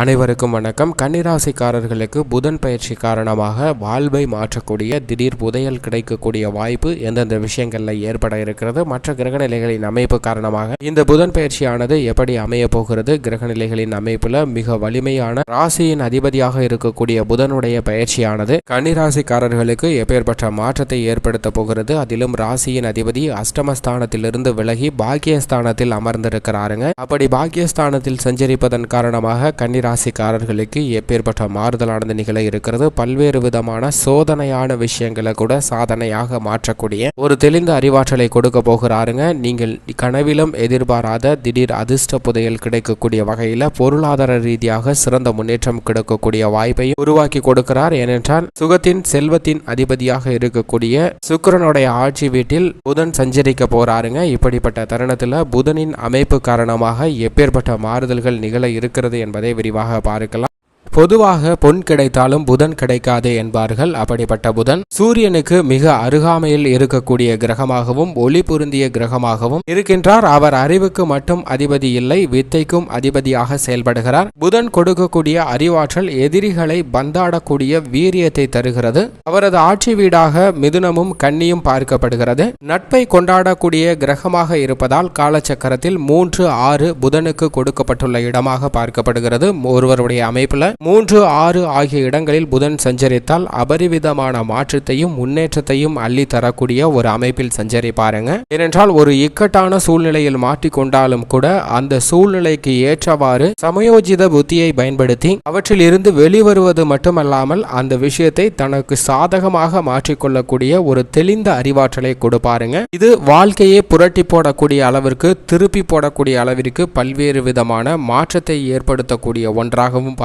அனைவருக்கும் வணக்கம். கன்னிராசிக்காரர்களுக்கு புதன் பயிற்சி காரணமாக வாழ்வை மாற்றக்கூடிய திடீர் புதையல் கிடைக்கக்கூடிய வாய்ப்பு எந்தெந்த விஷயங்களில் ஏற்பட இருக்கிறது மற்ற கிரகநிலைகளின் அமைப்பு காரணமாக. இந்த புதன் பயிற்சியானது எப்படி அமைய போகிறது? கிரகநிலைகளின் அமைப்புல மிக வலிமையான ராசியின் அதிபதியாக இருக்கக்கூடிய புதனுடைய பயிற்சியானது கன்னிராசிக்காரர்களுக்கு எப்பேற்பட்ட மாற்றத்தை ஏற்படுத்த போகிறது? அதிலும் ராசியின் அதிபதி அஷ்டமஸ்தானத்திலிருந்து விலகி பாக்கியஸ்தானத்தில் அமர்ந்திருக்கிறாருங்க. அப்படி பாக்கியஸ்தானத்தில் சஞ்சரிப்பதன் காரணமாக ராசிக்காரர்களுக்கு எப்பேற்பட்ட மாறுதலானது நிகழ இருக்கிறது. பல்வேறு விதமான சோதனையான விஷயங்களை கூட சாதனையாக மாற்றக்கூடிய ஒரு தெளிந்த அறிவாற்றலை கொடுக்க போகிறாருங்க. நீங்கள் கனவிலும் எதிர்பாராத திடீர் அதிர்ஷ்ட புதையல் கிடைக்கக்கூடிய வகையில் பொருளாதார ரீதியாக சிறந்த முன்னேற்றம் கிடைக்கக்கூடிய வாய்ப்பையும் உருவாக்கி கொடுக்கிறார். ஏனென்றால் சுகத்தின் செல்வத்தின் அதிபதியாக இருக்கக்கூடிய சுக்கிரனுடைய ஆட்சி வீட்டில் புதன் சஞ்சரிக்க போறாருங்க. இப்படிப்பட்ட தருணத்தில் புதனின் அமைப்பு காரணமாக எப்பேற்பட்ட மாறுதல்கள் நிகழ இருக்கிறது என்பதை परिवाह पारकला பொதுவாக பொன் கிடைத்தாலும் புதன் கிடைக்காது என்பார்கள். அப்படிப்பட்ட புதன் சூரியனுக்கு மிக அருகாமையில் இருக்கக்கூடிய கிரகமாகவும் ஒளி பொருந்திய கிரகமாகவும் இருக்கின்றார். அவர் அறிவுக்கு மட்டும் அதிபதி இல்லை வித்தைக்கும் அதிபதியாக செயல்படுகிறார். புதன் கொடுக்கக்கூடிய அறிவாற்றல் எதிரிகளை பந்தாடக்கூடிய வீரியத்தை தருகிறது. அவரது ஆட்சி வீடாக மிதுனமும் கன்னியும் பார்க்கப்படுகிறது. நட்பை கொண்டாடக்கூடிய கிரகமாக இருப்பதால் காலச்சக்கரத்தில் மூன்று ஆறு புதனுக்கு கொடுக்கப்பட்டுள்ள இடமாக பார்க்கப்படுகிறது. ஒருவருடைய அமைப்புல மூன்று ஆறு ஆகிய இடங்களில் புதன் சஞ்சரித்தால் அபரிவிதமான மாற்றத்தையும் முன்னேற்றத்தையும் அள்ளி தரக்கூடிய ஒரு அமைப்பில் சஞ்சரிப்பாருங்க ஏனென்றால் ஒரு இக்கட்டான சூழ்நிலையில் மாட்டிக்கொண்டாலும் கூட அந்த சூழ்நிலைக்கு ஏற்றவாறு சமயோஜித புத்தியை பயன்படுத்தி அவற்றில் இருந்து வெளிவருவது மட்டுமல்லாமல் அந்த விஷயத்தை தனக்கு சாதகமாக மாற்றிக்கொள்ளக்கூடிய ஒரு தெளிந்த அறிவாற்றலை கொடுப்பாருங்க. இது வாழ்க்கையை புரட்டி போடக்கூடிய அளவிற்கு திருப்பி போடக்கூடிய அளவிற்கு பல்வேறு விதமான மாற்றத்தை ஏற்படுத்தக்கூடிய ஒன்றாகவும்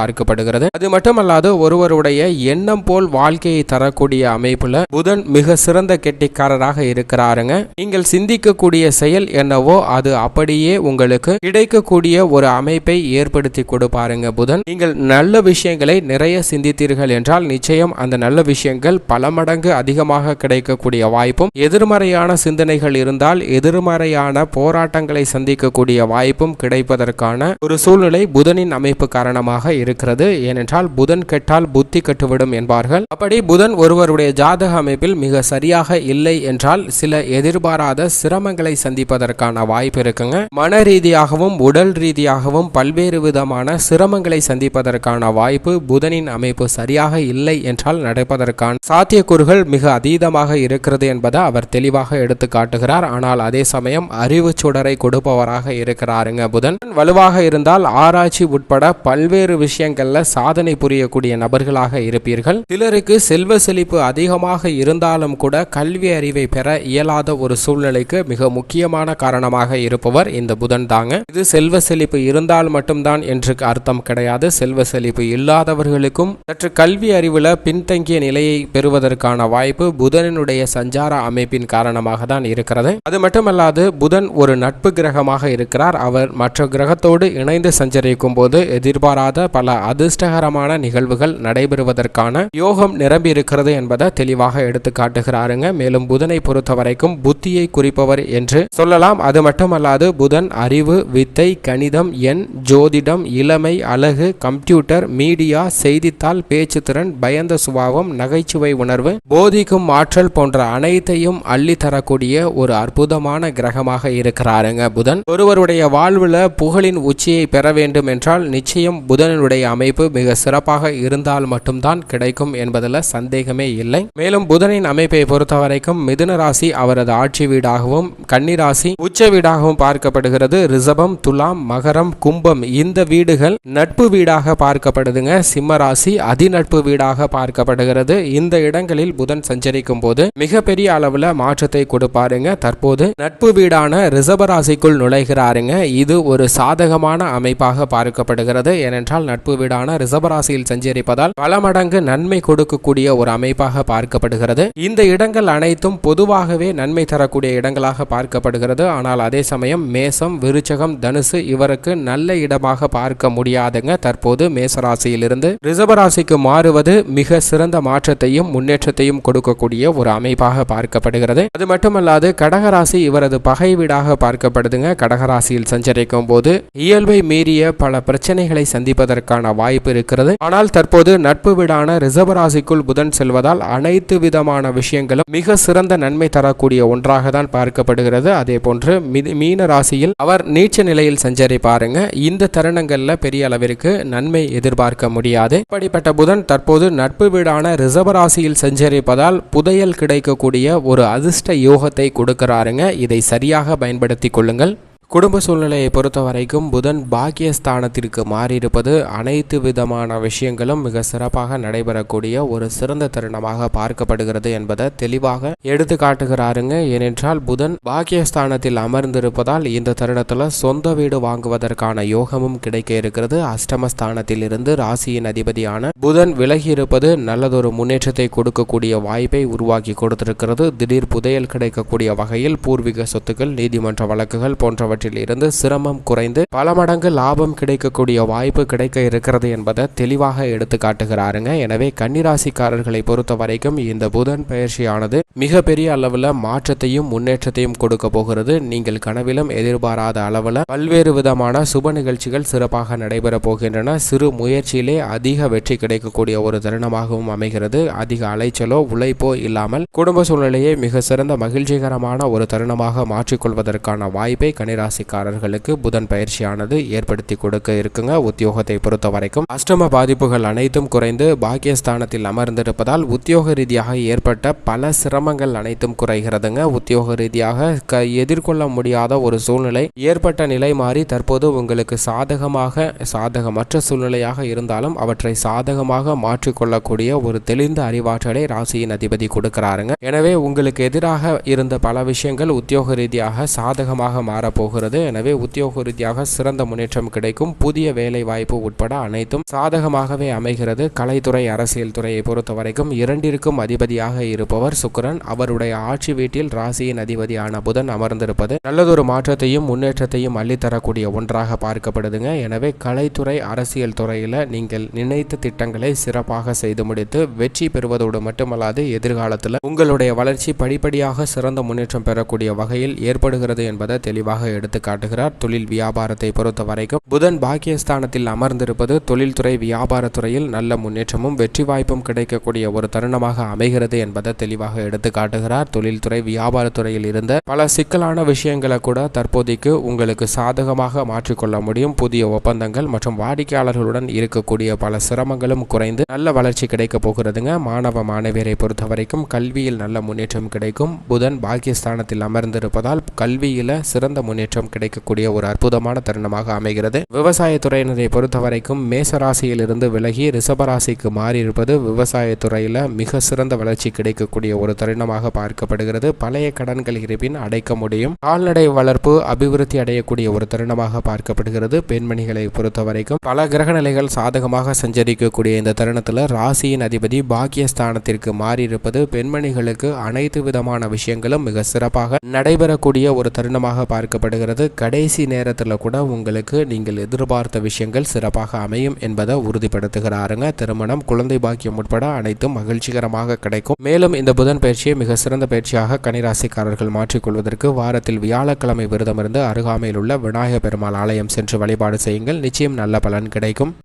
பார்க்கப்படுகிறது அது மட்டுமல்லாது ஒருவருடைய எண்ணம் போல் வாழ்க்கையை தரக்கூடிய அமைப்புல புதன் மிக சிறந்த கெட்டிக்காரராக இருக்கிறாருங்க. நீங்கள் சிந்திக்கக்கூடிய செயல் என்னவோ அது அப்படியே உங்களுக்கு கிடைக்கக்கூடிய ஒரு அமைப்பை ஏற்படுத்தி கொடுப்பாருங்க புதன். நீங்கள் நல்ல விஷயங்களை நிறைய சிந்தித்தீர்கள் என்றால் நிச்சயம் அந்த நல்ல விஷயங்கள் பல மடங்கு அதிகமாக கிடைக்கக்கூடிய வாய்ப்பும் எதிர்மறையான சிந்தனைகள் இருந்தால் எதிர்மறையான போராட்டங்களை சந்திக்கக்கூடிய வாய்ப்பும் கிடைப்பதற்கான ஒரு சூழ்நிலை புதனின் அமைப்பு காரணமாக இருக்கிறது. ஏனென்றால் புதன் கெட்டால் புத்தி கெட்டுவிடும் என்பார்கள். அப்படி புதன் ஒருவருடைய ஜாதக அமைப்பில் மிக சரியாக இல்லை என்றால் சில எதிர்பாராத சிரமங்களை சந்திப்பதற்கான வாய்ப்பு இருக்குங்க. மன ரீதியாகவும் உடல் ரீதியாகவும் பல்வேறு விதமான சிரமங்களை சந்திப்பதற்கான வாய்ப்பு புதனின் அமைப்பு சரியாக இல்லை என்றால் நடப்பதற்கான சாத்தியக்கூறுகள் மிக அதீதமாக இருக்கிறது என்பதை அவர் தெளிவாக எடுத்து காட்டுகிறார். ஆனால் அதே சமயம் அறிவு சுடரை கொடுப்பவராக இருக்கிறாருங்க புதன். வலுவாக இருந்தால் ஆராய்ச்சி உட்பட பல்வேறு விஷயங்கள்ல சாதனை புரியக்கூடிய நபர்களாக இருப்பீர்கள். சிலருக்கு செல்வ செழிப்பு அதிகமாக இருந்தாலும் கூட கல்வி அறிவை பெற இயலாத ஒரு சூழ்நிலைக்கு மிக முக்கியமான காரணமாக இருப்பவர் இந்த புதன் தாங்க. இது செல்வ செழிப்பு இருந்தால் மட்டும்தான் என்று அர்த்தம் கிடையாது. செல்வ செழிப்பு இல்லாதவர்களுக்கும் சற்று கல்வி அறிவுல பின்தங்கிய நிலையை பெறுவதற்கான வாய்ப்பு புதனினுடைய சஞ்சார அமைப்பின் காரணமாக தான் இருக்கிறது. அது மட்டுமல்லாது புதன் ஒரு நட்பு கிரகமாக இருக்கிறார். அவர் மற்ற கிரகத்தோடு இணைந்து சஞ்சரிக்கும் போது எதிர்பாராத பல அதிர்ஷ்டகரமான நிகழ்வுகள் நடைபெறுவதற்கான யோகம் நிரம்பியிருக்கிறது என்பதை தெளிவாக எடுத்து காட்டுகிறாருங்க. மேலும் புதனை பொறுத்த வரைக்கும் புத்தியை குறிப்பவர் என்று சொல்லலாம். அது மட்டுமல்லாது புதன் அறிவு வித்தை கணிதம் எண் ஜோதிடம் இளமை அழகு கம்ப்யூட்டர் மீடியா செய்தித்தாள் பேச்சு திறன் பயந்த சுபாவம் நகைச்சுவை உணர்வு போதிக்கும் ஆற்றல் போன்ற அனைத்தையும் அள்ளி தரக்கூடிய ஒரு அற்புதமான கிரகமாக இருக்கிறாருங்க புதன். ஒருவருடைய வாழ்வுல புகழின் உச்சியை பெற வேண்டும் என்றால் நிச்சயம் புதனுடைய அமைப்பு மிக சிறப்பாக இருந்தால் மட்டும்தான் கிடைக்கும் என்பதில் சந்தேகமே இல்லை. மேலும் புதனின் அமைப்பை பொறுத்த வரைக்கும் மிதுன ராசி அவரது ஆட்சி வீடாகவும் கன்னி ராசி உச்ச வீடாகவும் பார்க்கப்படுகிறது. ரிஷபம் துலாம் மகரம் கும்பம் இந்த வீடுகள் நட்பு வீடாக பார்க்கப்படுதுங்க. சிம்ம ராசி அதிநட்பு வீடாக பார்க்கப்படுகிறது. இந்த இடங்களில் புதன் சஞ்சரிக்கும் போது மிகப்பெரிய அளவில் மாற்றத்தை கொடுப்பாருங்க. தற்போது நட்பு வீடான ரிஷப ராசிக்குள் நுழைகிறாருங்க. இது ஒரு சாதகமான அமைப்பாக பார்க்கப்படுகிறது. ஏனென்றால் நட்பு வீடான வீடான ரிஷபராசியில் சஞ்சரிப்பதால் பல மடங்கு நன்மை கொடுக்கக்கூடிய ஒரு அமைப்பாக பார்க்கப்படுகிறது. இந்த இடங்கள் அனைத்தும் பொதுவாகவே நன்மை தரக்கூடிய இடங்களாக பார்க்கப்படுகிறது. ஆனால் அதே சமயம் மேசம் விருச்சகம் தனுசு இவருக்கு நல்ல இடமாக பார்க்க முடியாதுங்க. தற்போது மேசராசியிலிருந்து ரிஷபராசிக்கு மாறுவது மிக சிறந்த மாற்றத்தையும் முன்னேற்றத்தையும் கொடுக்கக்கூடிய ஒரு அமைப்பாக பார்க்கப்படுகிறது. அது மட்டுமல்லாது கடகராசி இவரது பகை வீடாக பார்க்கப்படுதுங்க. கடகராசியில் சஞ்சரிக்கும் போது இயல்பை மீறிய பல பிரச்சனைகளை சந்திப்பதற்கான வாய்ப்பு இருக்கிறது. ஆனால் தற்போது நட்பு வீடான ரிஷபராசிக்குள் புதன் செல்வதால் அனைத்து விதமான விஷயங்களும் மிக சிறந்த நன்மை தரக்கூடிய ஒன்றாக தான் பார்க்கப்படுகிறது. அதே போன்று மீன ராசியில் அவர் நீச்ச நிலையில் சஞ்சரிப்பாருங்க இந்த தருணங்கள்ல பெரிய அளவிற்கு நன்மை எதிர்பார்க்க முடியாது. அப்படிப்பட்ட புதன் தற்போது நட்பு வீடான ரிஷபராசியில் சஞ்சரிப்பதால் புதையல் கிடைக்கக்கூடிய ஒரு அதிர்ஷ்ட யோகத்தை கொடுக்கிறாருங்க. இதை சரியாக பயன்படுத்திக் கொள்ளுங்கள். குடும்ப சூழ்நிலையை பொறுத்த வரைக்கும் புதன் பாக்கியஸ்தானத்திற்கு மாறியிருப்பது அனைத்து விதமான விஷயங்களும் மிக சிறப்பாக நடைபெறக்கூடிய ஒரு சிறந்த தருணமாக பார்க்கப்படுகிறது என்பதை தெளிவாக எடுத்து காட்டுகிறாருங்க. ஏனென்றால் புதன் பாக்கியஸ்தானத்தில் அமர்ந்திருப்பதால் இந்த தருணத்தில் சொந்த வீடு வாங்குவதற்கான யோகமும் கிடைக்க இருக்கிறது. அஷ்டமஸ்தானத்தில் இருந்து ராசியின் அதிபதியான புதன் விலகி இருப்பது நல்லதொரு முன்னேற்றத்தை கொடுக்கக்கூடிய வாய்ப்பை உருவாக்கி கொடுத்திருக்கிறது. திடீர் புதையல் கிடைக்கக்கூடிய வகையில் பூர்வீக சொத்துக்கள் நீதிமன்ற வழக்குகள் போன்றவற்றை ஆகியவற்றில் இருந்து சிரமம் குறைந்து பல மடங்கு லாபம் கிடைக்கக்கூடிய வாய்ப்பு கிடைக்க இருக்கிறது என்பதை தெளிவாக எடுத்து காட்டுகிறாருங்க. எனவே கன்னிராசிக்காரர்களை பொறுத்த வரைக்கும் இந்த புதன் பயிற்சியானது மிகப்பெரிய அளவில் மாற்றத்தையும் முன்னேற்றத்தையும் கொடுக்க போகிறது. நீங்கள் கனவிலும் எதிர்பாராத அளவில் பல்வேறு விதமான சுப நிகழ்ச்சிகள் சிறப்பாக நடைபெற போகின்றன. சிறு முயற்சியிலே அதிக வெற்றி கிடைக்கக்கூடிய ஒரு தருணமாகவும் அமைகிறது. அதிக அலைச்சலோ உழைப்போ இல்லாமல் குடும்ப சூழ்நிலையை மிக சிறந்த மகிழ்ச்சிகரமான ஒரு தருணமாக மாற்றிக்கொள்வதற்கான வாய்ப்பை ராசிக்காரர்களுக்கு புதன் பயிற்சியானது ஏற்படுத்தி கொடுக்க இருக்குங்க. உத்தியோகத்தை பொறுத்த வரைக்கும் அஷ்டம பாதிப்புகள் அனைத்தும் குறைந்து பாக்கியஸ்தானத்தில் அமர்ந்திருப்பதால் உத்தியோக ரீதியாக ஏற்பட்ட பல சிரமங்கள் அனைத்தும் குறைகிறதுங்க. உத்தியோக ரீதியாக க எதிர்கொள்ள முடியாத ஒரு சூழ்நிலை ஏற்பட்ட நிலை மாறி தற்போது உங்களுக்கு சாதகமாக சாதகமற்ற சூழ்நிலையாக இருந்தாலும் அவற்றை சாதகமாக மாற்றிக்கொள்ளக்கூடிய ஒரு தெளிந்த அறிவாற்றலை ராசியின் அதிபதி கொடுக்கிறாருங்க. எனவே உங்களுக்கு எதிராக இருந்த பல விஷயங்கள் உத்தியோக ரீதியாக சாதகமாக போகிறது. எனவே உத்தியோக ரீதியாக சிறந்த முன்னேற்றம் கிடைக்கும். புதிய வேலை வாய்ப்பு உட்பட அனைத்தும் சாதகமாகவே அமைகிறது. கலைத்துறை அரசியல் துறையை பொறுத்த வரைக்கும் இரண்டிற்கும் அதிபதியாக இருப்பவர் சுக்கரன். அவருடைய ஆட்சி வீட்டில் ராசியின் அதிபதியான புதன் அமர்ந்திருப்பது நல்லதொரு மாற்றத்தையும் முன்னேற்றத்தையும் அள்ளித்தரக்கூடிய ஒன்றாக பார்க்கப்படுதுங்க. எனவே கலைத்துறை அரசியல் துறையில் நீங்கள் நினைத்த திட்டங்களை சிறப்பாக செய்து முடித்து வெற்றி பெறுவதோடு மட்டுமல்லாது எதிர்காலத்தில் உங்களுடைய வளர்ச்சி படிப்படியாக சிறந்த முன்னேற்றம் பெறக்கூடிய வகையில் ஏற்படுகிறது என்பதை தெளிவாக எடுத்து காட்டுகிறார். தொழில் வியாபாரத்தை பொறுத்த வரைக்கும் புதன் பாக்கியஸ்தானத்தில் அமர்ந்திருப்பது தொழில்துறை வியாபாரத்துறையில் நல்ல முன்னேற்றமும் வெற்றி வாய்ப்பும் கிடைக்கக்கூடிய ஒரு தருணமாக அமைகிறது என்பதை தெளிவாக எடுத்து காட்டுகிறார். தொழில்துறை வியாபாரத்துறையில் இருந்த பல சிக்கலான விஷயங்களை கூட தற்போதைக்கு உங்களுக்கு சாதகமாக மாற்றிக்கொள்ள முடியும். புதிய ஒப்பந்தங்கள் மற்றும் வாடிக்கையாளர்களுடன் இருக்கக்கூடிய பல சிரமங்களும் குறைந்து நல்ல வளர்ச்சி கிடைக்க போகிறதுங்க. மாணவ மாணவியரை பொறுத்த வரைக்கும் கல்வியில் நல்ல முன்னேற்றம் கிடைக்கும். புதன் பாகிஸ்தானத்தில் அமர்ந்திருப்பதால் கல்வியில் சிறந்த முன்னேற்றம் கிடைக்கக்கூடிய ஒரு அற்புதமான தருணமாக அமைகிறது. விவசாயத்துறையினரை பொறுத்த வரைக்கும் மேசராசியில் இருந்து விலகி ரிஷபராசிக்கு மாறி இருப்பது விவசாயத்துறையில் மிக சிறந்த வளர்ச்சி கிடைக்கக்கூடிய ஒரு தருணமாக பார்க்கப்படுகிறது. பழைய கடன்கள் இருப்பின் அடைக்க முடியும். கால்நடை வளர்ப்பு அபிவிருத்தி அடையக்கூடிய ஒரு தருணமாக பார்க்கப்படுகிறது. பெண்மணிகளை பொறுத்த வரைக்கும் பல கிரகநிலைகள் சாதகமாக சஞ்சரிக்கக்கூடிய இந்த தருணத்தில் ராசியின் அதிபதி பாக்கியஸ்தானத்திற்கு மாறி இருப்பது பெண்மணிகளுக்கு அனைத்து விதமான விஷயங்களும் மிக சிறப்பாக நடைபெறக்கூடிய ஒரு தருணமாக பார்க்கப்படுகிறது. கடைசி நேரத்தில் கூட உங்களுக்கு நீங்கள் எதிர்பார்த்த விஷயங்கள் சிறப்பாக அமையும் என்பதை உறுதிப்படுத்துகிறாருங்க. திருமணம் குழந்தை பாக்கியம் உட்பட அனைத்தும் மகிழ்ச்சிகரமாக கிடைக்கும். மேலும் இந்த புதன் பயிற்சியை மிக சிறந்த பயிற்சியாக கனிராசிக்காரர்கள் மாற்றிக்கொள்வதற்கு வாரத்தில் வியாழக்கிழமை விரதமிருந்து அருகாமையில் உள்ள விநாயகர் பெருமாள் ஆலயம் சென்று வழிபாடு செய்யுங்கள். நிச்சயம் நல்ல பலன் கிடைக்கும்.